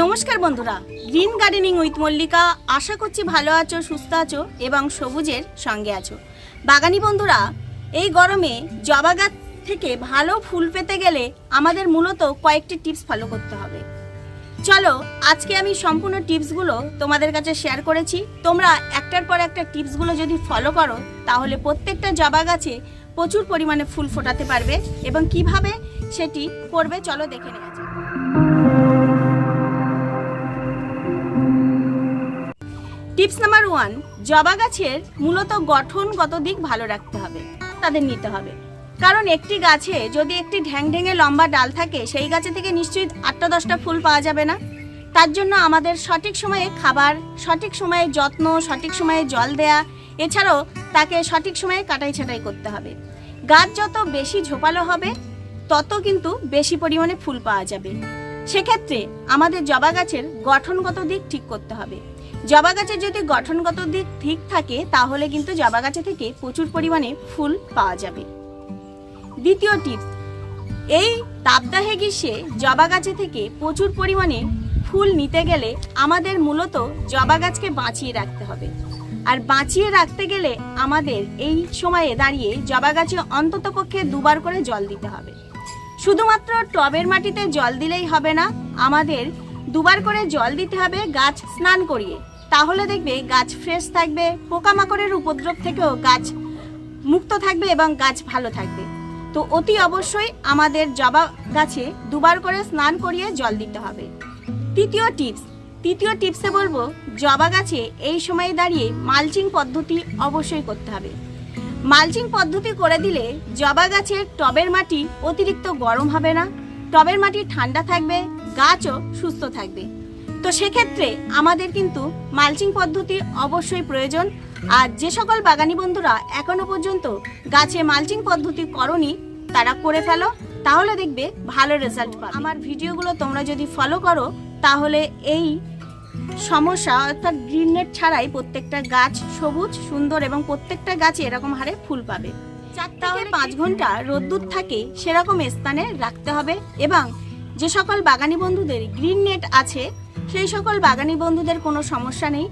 নমস্কার বন্ধুরা, green gardening with Mallika. আশা করছি ভালো আছো, সুস্থ আছো এবং সবুজের সঙ্গে আছো। বাগানি বন্ধুরা, এই গরমে জবা গাছ থেকে ভালো ফুল পেতে গেলে আমাদের মূলত কয়েকটি টিপস ফলো করতে হবে। চলো, আজকে আমি সম্পূর্ণ টিপসগুলো তোমাদের কাছে শেয়ার করেছি। তোমরা একটার পর একটা টিপসগুলো যদি ফলো করো, তাহলে প্রত্যেকটা জবা গাছে প্রচুর পরিমাণে ফুল ফোটাতে পারবে এবং কীভাবে সেটি করবে, চলো দেখে নেওয়া টিপস নাম্বার ওয়ান, জবা গাছের মূলত গঠনগত দিক ভালো রাখতে হবে, তাদের নিতে হবে। কারণ একটি গাছে যদি একটি ঢ্যাং ঢ্যাঙে লম্বা ডাল থাকে, সেই গাছে থেকে নিশ্চয়ই আটটা দশটা ফুল পাওয়া যাবে না। তার জন্য আমাদের সঠিক সময়ে খাবার, সঠিক সময়ে যত্ন, সঠিক সময়ে জল দেয়া, এছাড়াও তাকে সঠিক সময়ে কাটাই ছাটাই করতে হবে। গাছ যত বেশি ঝোপালো হবে, তত কিন্তু বেশি পরিমাণে ফুল পাওয়া যাবে। সেক্ষেত্রে আমাদের জবা গাছের গঠনগত দিক ঠিক করতে হবে। জবা গাছের যদি গঠনগত দিক ঠিক থাকে, তাহলে কিন্তু জবা গাছে থেকে প্রচুর পরিমাণে ফুল পাওয়া যাবে। দ্বিতীয় টিপস, এই তাপদাহে গ্রীষ্মে জবা গাছে থেকে প্রচুর পরিমাণে ফুল নিতে গেলে আমাদের মূলত জবা গাছকে বাঁচিয়ে রাখতে হবে। আর বাঁচিয়ে রাখতে গেলে আমাদের এই সময়ে দাঁড়িয়ে জবা গাছে অন্ততপক্ষে দুবার করে জল দিতে হবে। শুধুমাত্র টবের মাটিতে জল দিলেই হবে না, আমাদের দুবার করে জল দিতে হবে গাছ স্নান করিয়ে। তাহলে দেখবে গাছ ফ্রেশ থাকবে, পোকামাকড়ের উপদ্রব থেকেও গাছ মুক্ত থাকবে এবং গাছ ভালো থাকবে। তো অতি অবশ্যই আমাদের জবা গাছে দুবার করে স্নান করিয়ে জল দিতে হবে। তৃতীয় টিপস তৃতীয় টিপসে বলব, জবা গাছে এই সময়ে দাঁড়িয়ে মালচিং পদ্ধতি অবশ্যই করতে হবে। মালচিং পদ্ধতি করে দিলে জবা গাছের টবের মাটি অতিরিক্ত গরম হবে না, টবের মাটি ঠান্ডা থাকবে, গাছও সুস্থ থাকবে। তো সেক্ষেত্রে আমাদের কিন্তু মালচিং পদ্ধতি অবশ্যই প্রয়োজন। আর যে সকল বাগানি বন্ধুরা এখনও পর্যন্ত গাছে মালচিং পদ্ধতি করনি তারা করে ফেলো তাহলে দেখবে ভালো রেজাল্ট পাবে। আমার ভিডিওগুলো তোমরা যদি ফলো করো তাহলে এই সমস্যা অর্থাৎ গ্রিন নেট ছাড়াই প্রত্যেকটা গাছ সবুজ সুন্দর এবং প্রত্যেকটা গাছে এরকম হারে ফুল পাবে। চার থেকে পাঁচ ঘণ্টা রোদ্দুর থাকে সেরকম স্থানে রাখতে হবে এবং যে সকল বাগানি বন্ধুদের গ্রিন নেট আছে সেই সকল বাগানি বন্ধুদের কোনো সমস্যা নেই।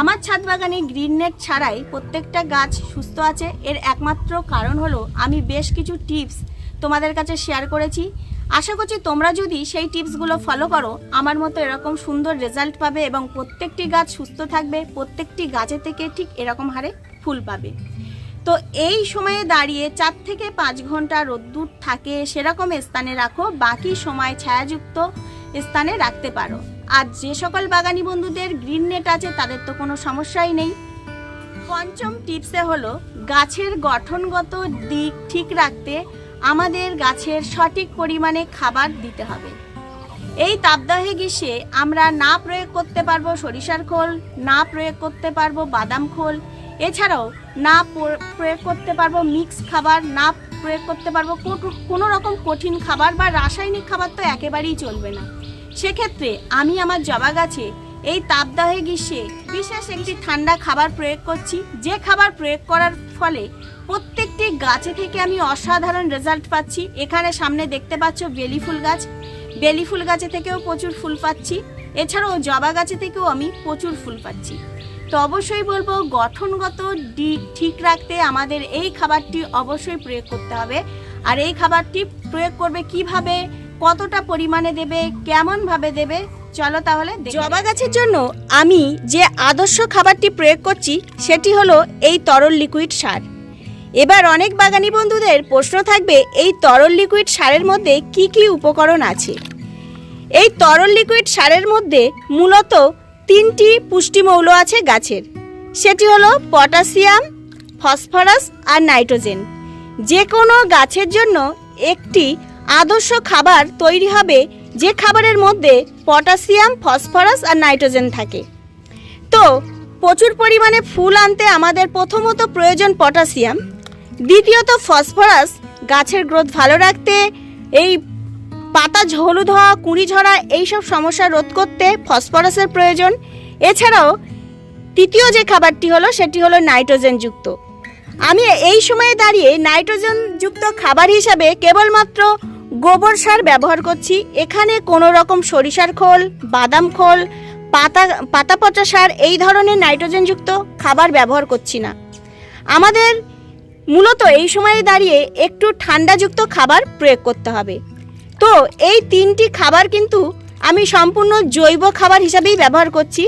আমার ছাদ বাগানে গ্রিন নেট ছাড়াই প্রত্যেকটা গাছ সুস্থ আছে। এর একমাত্র কারণ হলো আমি বেশ কিছু টিপস তোমাদের কাছে শেয়ার করেছি। আশা করছি তোমরা যদি সেই টিপসগুলো ফলো করো, আমার মতো এরকম সুন্দর রেজাল্ট পাবে এবং প্রত্যেকটি গাছ সুস্থ থাকবে, প্রত্যেকটি গাছে থেকে ঠিক এরকম হারে ফুল পাবে। তো এই সময়ে দাঁড়িয়ে চার থেকে পাঁচ ঘণ্টা রোদ্দুর থাকে সেরকম স্থানে রাখো, বাকি সময় ছায়াযুক্ত স্থানে রাখতে পারো। আর যে সকল বাগানি বন্ধুদের গ্রিন নেট আছে, তাদের তো কোনো সমস্যাই নেই। পঞ্চম টিপসে হলো, গাছের গঠনগত দিক ঠিক রাখতে আমাদের গাছের সঠিক পরিমাণে খাবার দিতে হবে। এই তাপদাহে গ্রীষ্মে আমরা না প্রয়োগ করতে পারব সরিষার খোল, না প্রয়োগ করতে পারব বাদাম খোল। এছাড়াও না প্রয়োগ করতে পারব মিক্স খাবার, না প্রয়োগ করতে পারব কোনো- কোনো রকম কঠিন খাবার বা রাসায়নিক খাবার তো একেবারেই চলবে না। সেক্ষেত্রে আমি আমার জবা গাছে এই তাপদাহে গ্রীষ্মে বিশেষ একটি ঠান্ডা খাবার প্রয়োগ করছি। যে খাবার প্রয়োগ করার ফলে প্রত্যেকটি গাছে থেকে আমি অসাধারণ রেজাল্ট পাচ্ছি। এখানে সামনে দেখতে পাচ্ছ বেলি ফুল গাছ। বেলি ফুল গাছে থেকেও প্রচুর ফুল পাচ্ছি। এছাড়াও জবা গাছে থেকেও আমি প্রচুর ফুল পাচ্ছি। তো অবশ্যই বলব, গঠনগত ঠিক রাখতে আমাদের এই খাবারটি অবশ্যই প্রয়োগ করতে হবে। আর এই খাবারটি প্রয়োগ করবে কীভাবে? কতটা পরিমাণে দেবে কেমন ভাবে দেবে, চলো তাহলে জবা গাছের জন্য আমি যে আদর্শ খাবারটি প্রয়োগ করছি, সেটি হলো এই তরল লিকুইড সার। এবার অনেক বাগানি বন্ধুদের প্রশ্ন থাকবে, এই তরল লিকুইড সারের মধ্যে কি কি উপকরণ আছে? এই তরল লিকুইড সারের মধ্যে মূলত তিনটি পুষ্টিমৌল আছে গাছের। সেটি হলো পটাশিয়াম, ফসফরাস আর নাইট্রোজেন। যে কোনো গাছের জন্য একটি আদর্শ খাবার তৈরি হবে যে খাবারের মধ্যে পটাশিয়াম, ফসফরাস আর নাইট্রোজেন থাকে। তো, প্রচুর পরিমাণে ফুল আনতে আমাদের প্রথমত প্রয়োজন পটাশিয়াম। দ্বিতীয়ত ফসফরাস, গাছের গ্রোথ ভালো রাখতে, এই পাতা হলুদ হওয়া, কুঁড়ি ঝরা এইসব সমস্যা রোধ করতে ফসফরাসের প্রয়োজন। এছাড়াও, তৃতীয় যে খাবারটি হলো, সেটি হলো নাইট্রোজেন যুক্ত। আমি এই সময়ে দাঁড়িয়ে নাইট্রোজেন যুক্ত খাবার হিসাবে কেবলমাত্র গোবর সার ব্যবহার করছি। এখানে কোনো রকম সরিষার খোল, বাদাম খোল, পাতা পাতা পচা সার, এই ধরনের নাইট্রোজেনযুক্ত খাবার ব্যবহার করছি না। আমাদের মূলত এই সময়ে দাঁড়িয়ে একটু ঠান্ডাযুক্ত খাবার প্রয়োগ করতে হবে। তো এই তিনটি খাবার কিন্তু আমি সম্পূর্ণ জৈব খাবার হিসাবেই ব্যবহার করছি।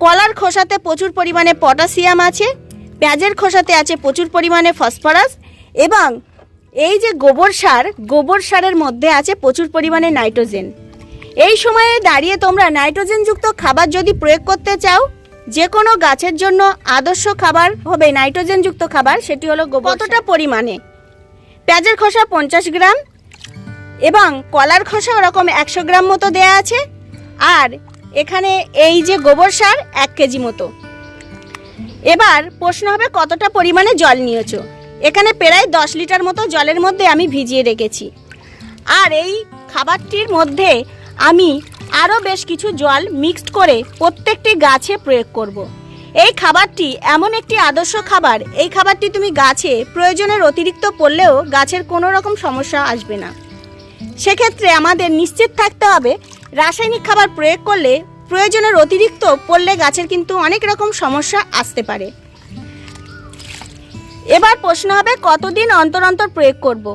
কলার খোসাতে প্রচুর পরিমাণে পটাশিয়াম আছে, পেঁয়াজের খোসাতে আছে প্রচুর পরিমাণে ফসফরাস এবং এই যে গোবর সার গোবর সারের মধ্যে আছে প্রচুর পরিমাণে নাইট্রোজেন। এই সময়ে দাঁড়িয়ে তোমরা নাইট্রোজেনযুক্ত খাবার যদি প্রয়োগ করতে চাও যে কোনো গাছের জন্য আদর্শ খাবার হবে নাইট্রোজেনযুক্ত খাবার সেটি হলো গোবর কতটা পরিমাণে? পেঁয়াজের খোসা পঞ্চাশ গ্রাম এবং কলার খোসা ওরকম একশো গ্রাম মতো দেয়া আছে। আর এখানে এই যে গোবর সার এক কেজি মতো। এবার প্রশ্ন হবে কতটা পরিমাণে জল নিয়েছো? এখানে প্রায় দশ লিটার মতো জলের মধ্যে আমি ভিজিয়ে রেখেছি। আর এই খাবারটির মধ্যে আমি আরও বেশ কিছু জল মিক্সড করে প্রত্যেকটি গাছে প্রয়োগ করব। এই খাবারটি এমন একটি আদর্শ খাবার। এই খাবারটি তুমি গাছে প্রয়োজনের অতিরিক্ত পড়লেও গাছের কোনো রকম সমস্যা আসবে না। সেক্ষেত্রে আমাদের নিশ্চিত থাকতে হবে, রাসায়নিক খাবার প্রয়োগ করলে প্রয়োজনের অতিরিক্ত পড়লে গাছের কিন্তু অনেক রকম সমস্যা আসতে পারে। এবার প্রশ্ন হবে, কতদিন অন্তর অন্তর প্রয়োগ করব।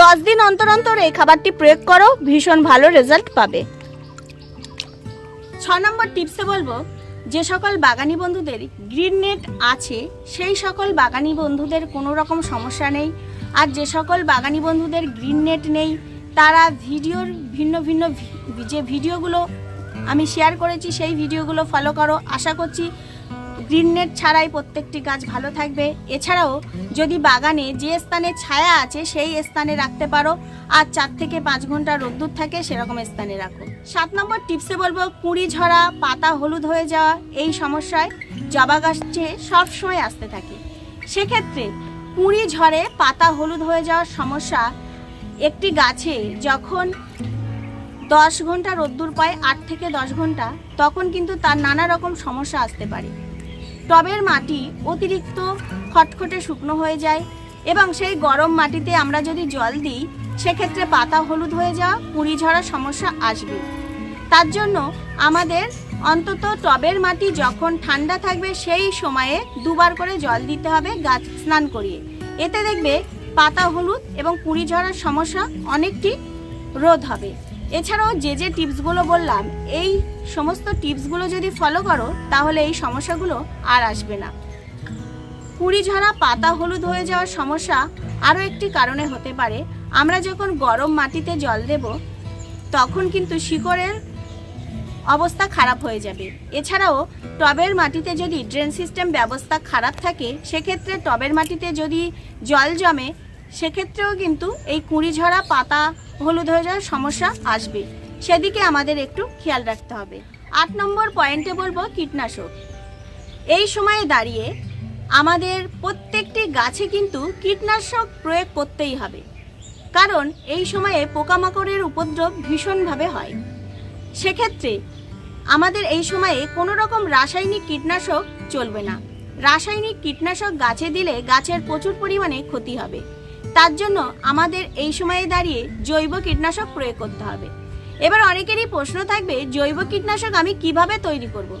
দশ দিন অন্তর অন্তর এই খাবারটি প্রয়োগ করো, ভীষণ ভালো রেজাল্ট পাবে। ছ নম্বর টিপসে বলব, যে সকল বাগানি বন্ধুদের গ্রিন নেট আছে, সেই সকল বাগানি বন্ধুদের কোনো রকম সমস্যা নেই। আর যে সকল বাগানি বন্ধুদের গ্রিন নেট নেই, তারা ভিডিওর ভিন্ন ভিন্ন যে ভিডিওগুলো আমি শেয়ার করেছি, সেই ভিডিওগুলো ফলো করো। আশা করছি গ্রিন নেট ছাড়াই প্রত্যেকটি গাছ ভালো থাকবে। এছাড়াও, যদি বাগানে যে স্থানে ছায়া আছে, সেই স্থানে রাখতে পারো। আর চার থেকে পাঁচ ঘণ্টা রোদ্দুর থাকে, সেরকম স্থানে রাখো। সাত নম্বর টিপসে বলব, কুঁড়ি, ঝরা, পাতা হলুদ হয়ে যাওয়া এই সমস্যায় জবা গাছে সবসময় আসতে থাকে। সেক্ষেত্রে কুঁড়ি ঝরে পাতা হলুদ হয়ে যাওয়ার সমস্যা, একটি গাছে যখন দশ ঘণ্টা রোদ্দুর পায়, আট থেকে দশ ঘণ্টা, তখন কিন্তু তার নানা রকম সমস্যা আসতে পারে। টবের মাটি অতিরিক্ত খটখটে শুকনো হয়ে যায় এবং সেই গরম মাটিতে আমরা যদি জল দিই, সেক্ষেত্রে পাতা হলুদ হয়ে যাওয়া কুড়ি ঝরার সমস্যা আসবে। তার জন্য আমাদের অন্তত টবের মাটি যখন ঠান্ডা থাকবে, সেই সময়ে দুবার করে জল দিতে হবে, গাছ স্নান করিয়ে। এতে দেখবে পাতা হলুদ এবং কুড়ি ঝরার সমস্যা অনেকটি রোধ হবে। এছাড়াও যে যে টিপসগুলো বললাম, এই সমস্ত টিপসগুলো যদি ফলো করো, তাহলে এই সমস্যাগুলো আর আসবে না। কুড়ি ঝরা পাতা হলুদ হয়ে যাওয়ার সমস্যা আরও একটি কারণে হতে পারে। আমরা যখন গরম মাটিতে জল দেব, তখন কিন্তু শিকড়ের অবস্থা খারাপ হয়ে যাবে। এছাড়াও টবের মাটিতে যদি ড্রেন সিস্টেম ব্যবস্থা খারাপ থাকে, সেক্ষেত্রে টবের মাটিতে যদি জল জমে, সেক্ষেত্রেও কিন্তু এই কুঁড়ি ঝরা পাতা হলুদ হয়ে যাওয়ার সমস্যা আসবে। সেদিকে আমাদের একটু খেয়াল রাখতে হবে। আট নম্বর পয়েন্টে বলব কীটনাশক। এই সময়ে দাঁড়িয়ে আমাদের প্রত্যেকটি গাছে কিন্তু কীটনাশক প্রয়োগ করতেই হবে। কারণ এই সময়ে পোকামাকড়ের উপদ্রব ভীষণভাবে হয়। সেক্ষেত্রে আমাদের এই সময়ে কোনো রকম রাসায়নিক কীটনাশক চলবে না। রাসায়নিক কীটনাশক গাছে দিলে গাছের প্রচুর পরিমাণে ক্ষতি হবে। তার জন্য আমাদের এই সময়ে দাঁড়িয়ে জৈব কীটনাশক প্রয়োগ করতে হবে। এবার অনেকেরই প্রশ্ন থাকবে, জৈব কীটনাশক আমি কীভাবে তৈরি করব।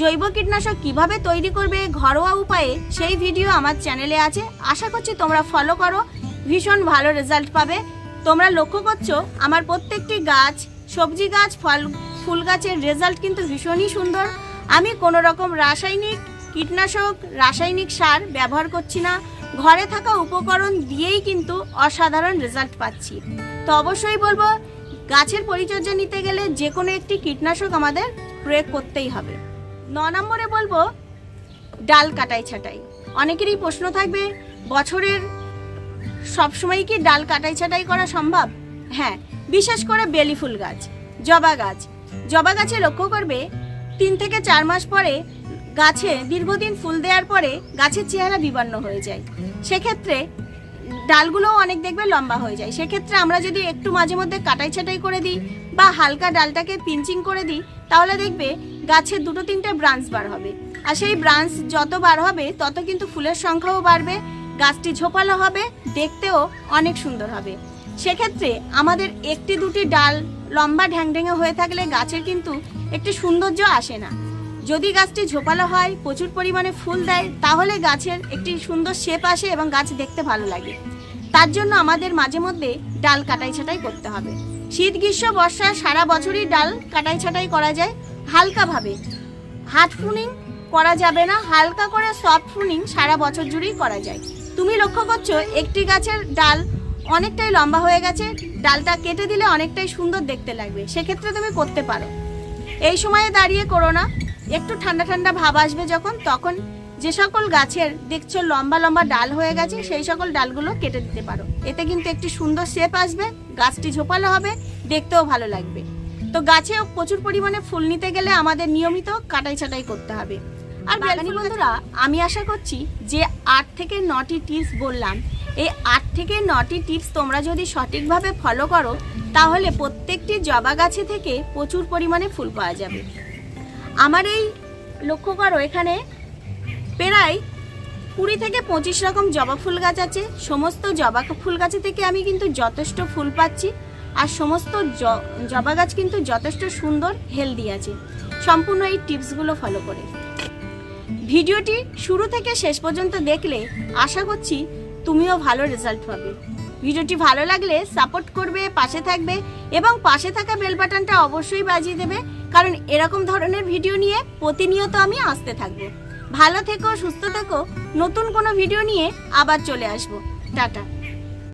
জৈব কীটনাশক কীভাবে তৈরি করবে, ঘরোয়া উপায়ে সেই ভিডিও আমার চ্যানেলে আছে। আশা করছি তোমরা ফলো করো, ভীষণ ভালো রেজাল্ট পাবে। তোমরা লক্ষ্য করছ, আমার প্রত্যেকটি গাছ, সবজি গাছ, ফল, ফুল গাছের রেজাল্ট কিন্তু ভীষণই সুন্দর। আমি কোনো রকম রাসায়নিক কীটনাশক, রাসায়নিক সার ব্যবহার করছি না। ঘরে থাকা উপকরণ দিয়েই কিন্তু অসাধারণ রেজাল্ট পাচ্ছি। তো অবশ্যই বলব, গাছের পরিচর্যা নিতে গেলে যে কোনো একটি কীটনাশক আমাদের প্রয়োগ করতেই হবে। ন নম্বরে বলব, ডাল কাটাই ছাটাই। অনেকেরই প্রশ্ন থাকবে, বছরের সবসময় কি ডাল কাটাই ছাটাই করা সম্ভব? হ্যাঁ বিশেষ করে বেলি ফুল গাছ, জবা গাছ। জবা গাছে লক্ষ্য করবে, তিন থেকে চার মাস পরে গাছে দীর্ঘদিন ফুল দেওয়ার পরে গাছের চেহারা বিবর্ণ হয়ে যায়। সেক্ষেত্রে ডালগুলোও অনেক দেখবে লম্বা হয়ে যায়। সেক্ষেত্রে আমরা যদি একটু মাঝে মধ্যে কাটাই ছাটাই করে দিই বা হালকা ডালটাকে পিঞ্চিং করে দিই, তাহলে দেখবে গাছের দুটো তিনটে ব্রাঞ্চ বার হবে। আর সেই ব্রাঞ্চ যত বার হবে, তত কিন্তু ফুলের সংখ্যাও বাড়বে, গাছটি ঝোপালো হবে, দেখতেও অনেক সুন্দর হবে। সেক্ষেত্রে আমাদের একটি দুটি ডাল লম্বা ঢ্যাংঢেঙে হয়ে থাকলে গাছের কিন্তু একটি সৌন্দর্য আসে না। যদি গাছটি ঝোপালো হয়, প্রচুর পরিমাণে ফুল দেয়, তাহলে গাছের একটি সুন্দর শেপ আসে এবং গাছ দেখতে ভালো লাগে। তার জন্য আমাদের মাঝে মধ্যে ডাল কাটাই ছাটাই করতে হবে। শীত, গ্রীষ্ম, বর্ষা সারা বছরই ডাল কাটাই ছাটাই করা যায় হালকাভাবে। হাত ফুনিং করা যাবে না, হালকা করে সফট ফুনিং সারা বছর জুড়েই করা যায়। তুমি লক্ষ্য করছ, একটি গাছের ডাল অনেকটাই লম্বা হয়ে গেছে, ডালটা কেটে দিলে অনেকটাই সুন্দর দেখতে লাগবে। সেক্ষেত্রে তুমি করতে পারো। এই সময়ে দাঁড়িয়ে করো না। একটু ঠান্ডা ঠান্ডা ভাব আসবে যখন তখন যে সকল গাছের দেখছ লম্বা লম্বা ডাল হয়ে গেছে সেই সকল ডালগুলো কেটে দিতে পারো। এতে কিন্তু একটি সুন্দর শেপ আসবে গাছটি ঝোপালো হবে দেখতেও ভালো লাগবে। তো গাছেও প্রচুর পরিমাণে ফুল নিতে গেলে আমাদের নিয়মিত কাটাই ছাটাই করতে হবে। আর বাগানি বন্ধুরা আমি আশা করছি যে আট থেকে নটি টিপস বললাম। এই আট থেকে নটি টিপস তোমরা যদি সঠিকভাবে ফলো করো তাহলে প্রত্যেকটি জবা গাছে থেকে প্রচুর পরিমাণে ফুল পাওয়া যাবে। আমার এই লক্ষ্য করো, এখানে প্রায় কুড়ি থেকে পঁচিশ রকম জবা ফুল গাছ আছে। সমস্ত জবা ফুল গাছে থেকে আমি কিন্তু যথেষ্ট ফুল পাচ্ছি। আর সমস্ত জবা গাছ কিন্তু যথেষ্ট সুন্দর হেলদি আছে। সম্পূর্ণ এই টিপসগুলো ফলো করে। ভিডিওটি শুরু থেকে শেষ পর্যন্ত দেখলে আশা করছি তুমিও ভালো রেজাল্ট পাবে। ভিডিওটি ভালো লাগলে সাপোর্ট করবে, পাশে থাকবে এবং পাশে থাকা বেল বাটনটা অবশ্যই বাজিয়ে দেবে। কারণ এরকম ধরনের ভিডিও নিয়ে প্রতিনিয়ত আমি আসতে থাকব। ভালো থেকো, সুস্থ থেকো। নতুন কোনো ভিডিও নিয়ে আবার চলে আসব। টাটা।